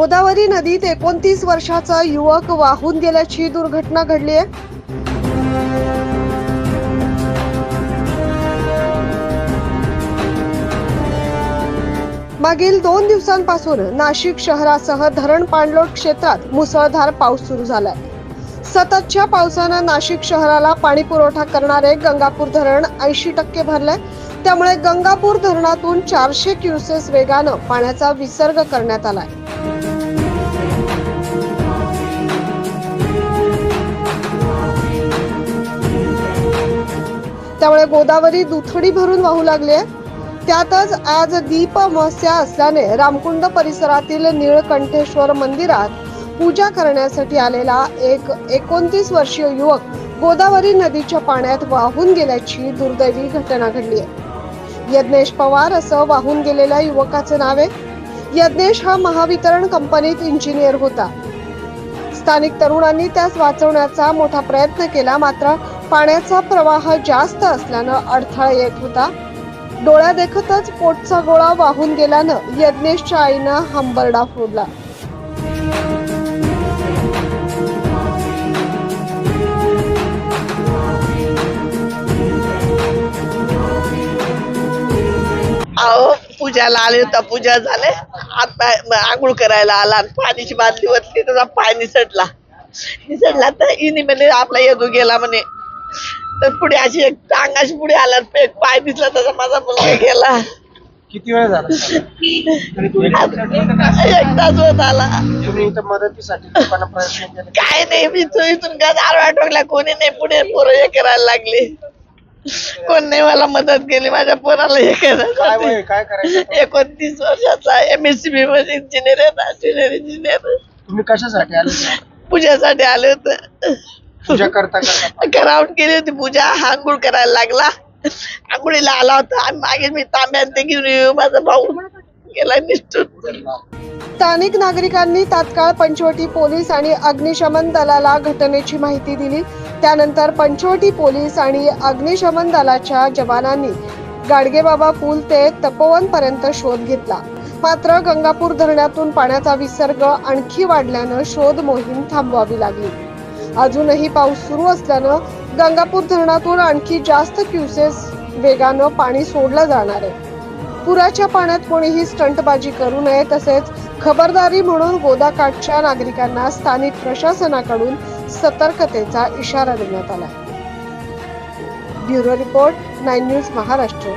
गोदावरी नदीत एकोणतीस वर्षाचा युवक वाहून गेल्याची दुर्घटना घडली आहे. मागील दोन दिवसांपासून नाशिक शहरासह धरण पाणलोट क्षेत्रात मुसळधार पाऊस सुरू झालाय. सततच्या पावसानं नाशिक शहराला पाणी पुरवठा करणारे गंगापूर धरण ऐंशी टक्के भरलंय. त्यामुळे गंगापूर धरणातून चारशे क्युसेस वेगानं पाण्याचा विसर्ग करण्यात आलाय. त्यामुळे गोदावरी दुथडी भरून वाहू लागली आहे. त्यातच आज दीप अमावस्या असल्याने रामकुंड परिसरातील निळकंठेश्वर मंदिरात पूजा करण्यासाठी आलेला एक एकोणतीस वर्षीय युवक गोदावरी नदीच्या पाण्यात वाहून गेल्याची दुर्दैवी घटना घडली आहे. यज्ञेश पवार असं वाहून गेलेल्या युवकाचं नाव आहे. यज्ञेश हा महावितरण कंपनीत इंजिनियर होता. स्थानिक तरुणांनी त्यास वाचवण्याचा मोठा प्रयत्न केला मात्र पाण्याचा प्रवाह जास्त असल्यानं अडथळा येत होता. डोळ्या देखतच पोटचा गोळा वाहून गेल्यानं यज्ञेशच्या आईनं हंबरडा फोडला. अहो पूजाला आले होता पूजा झाले. हात पाय आंघोळ करायला आला पाणीची पाण्याची बादली वरती त्याचा पाय निसटला. निसटला तर इनी म्हणे आपला येदू गेला म्हणे. तर पुढे अशी एक टांग अशी पुढे आला एक पाय दिसला त्याचा माझा मुलगा गेला. किती वेळ झाला? एक तास होत आला. तुम्ही इथं मदतीसाठी लोकांना प्रयत्न केले. काय नाही मी तो इथून का दार टोकला कोणी नाही पुढे पोरं हे करायला लागले. कोण नाही मला मदत केली माझ्या पोराला हे काय वय करायला काय करायचं? एकोणतीस वर्षाचा एम एस सी बी मध्ये इंजिनियर आहे इंजिनियर तुम्ही कशासाठी आले पूजासाठी आले होते. पूजा करता करता. ग्राउंड केली होती पूजा. आंघोळ करायला लागला. आंघोळीला आला होता. आणि मागे मी तांब्यात ते घेऊन येऊ. माझा भाऊ गेला निष्ठून. स्थानिक नागरिकांनी तात्काळ पंचवटी पोलीस आणि अग्निशमन दलाला घटनेची माहिती दिली. त्यानंतर पंचवटी पोलीस आणि अग्निशमन दलाच्या जवानांनी गाडगेबाबा पूल ते तपोवन पर्यंत शोध घेतला. मात्र गंगापूर धरणातून पाण्याचा विसर्ग आणखी वाढल्यानं शोध मोहीम थांबवावी लागली. अजूनही पाऊस सुरू असल्यानं गंगापूर धरणातून आणखी जास्त क्युसेस वेगानं पाणी सोडलं जाणार आहे. पुराच्या पाण्यात कोणीही स्टंटबाजी करू नये तसेच खबरदारी म्हणून गोदाकाठच्या नागरिकांना स्थानिक प्रशासनाकडून सतर्कतेचा इशारा देण्यात आला bureau report nine news Maharashtra.